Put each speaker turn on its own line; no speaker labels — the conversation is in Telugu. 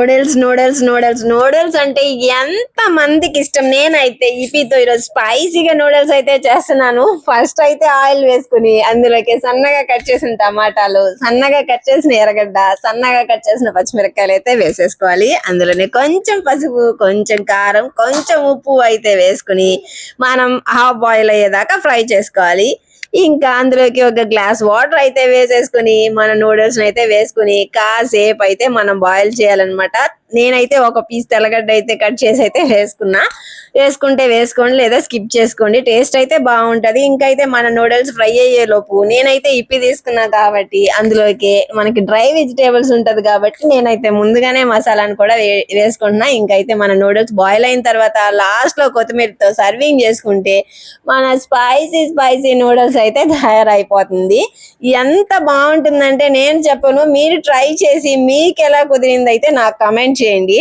Noodles noodles noodles. నూడిల్స్ అంటే ఎంత మందికి ఇష్టం? నేనైతే ఈపీతో ఈరోజు స్పైసీగా నూడిల్స్ అయితే చేస్తున్నాను. ఫస్ట్ అయితే ఆయిల్ వేసుకుని అందులోకి సన్నగా కట్ చేసిన టమాటాలు సన్నగా కట్ చేసిన ఎర్రగడ్డ సన్నగా కట్ చేసిన పచ్చిమిరపకాయలు అయితే వేసేసుకోవాలి. అందులోనే కొంచెం పసుపు కొంచెం కారం కొంచెం ఉప్పు అయితే వేసుకుని మనం హాఫ్ బాయిల్ అయ్యేదాకా ఫ్రై చేసుకోవాలి. ఇంకా అందులోకి ఒక గ్లాస్ వాటర్ అయితే వేసేసుకుని మన నూడిల్స్ అయితే వేసుకుని కాసేపు అయితే మనం బాయిల్ చేయాలన్నమాట. నేనైతే ఒక పీస్ తెల్లగడ్డ అయితే కట్ చేసి అయితే వేసుకున్నా. వేసుకుంటే వేసుకోండి లేదా స్కిప్ చేసుకోండి. టేస్ట్ అయితే బాగుంటది. ఇంకా అయితే మన నూడిల్స్ ఫ్రై అయ్యే లోపు నేనైతే ఇప్పి తీసుకున్నా కాబట్టి అందులోకి మనకి డ్రై వెజిటేబుల్స్ ఉంటది కాబట్టి నేనైతే ముందుగానే మసాలాను కూడా వే- వేసుకుంటున్నా. ఇంకైతే మన నూడిల్స్ బాయిల్ అయిన తర్వాత లాస్ట్లో కొత్తిమీరతో సర్వింగ్ చేసుకుంటే మన స్పైసీ స్పైసీ నూడిల్స్ అయితే తయారైపోతుంది. ఎంత బాగుంటుందంటే నేను చెప్పను మీరు ట్రై చేసి మీకు ఎలా కుదిరింది అయితే నాకు కమెంట్ చేయండి.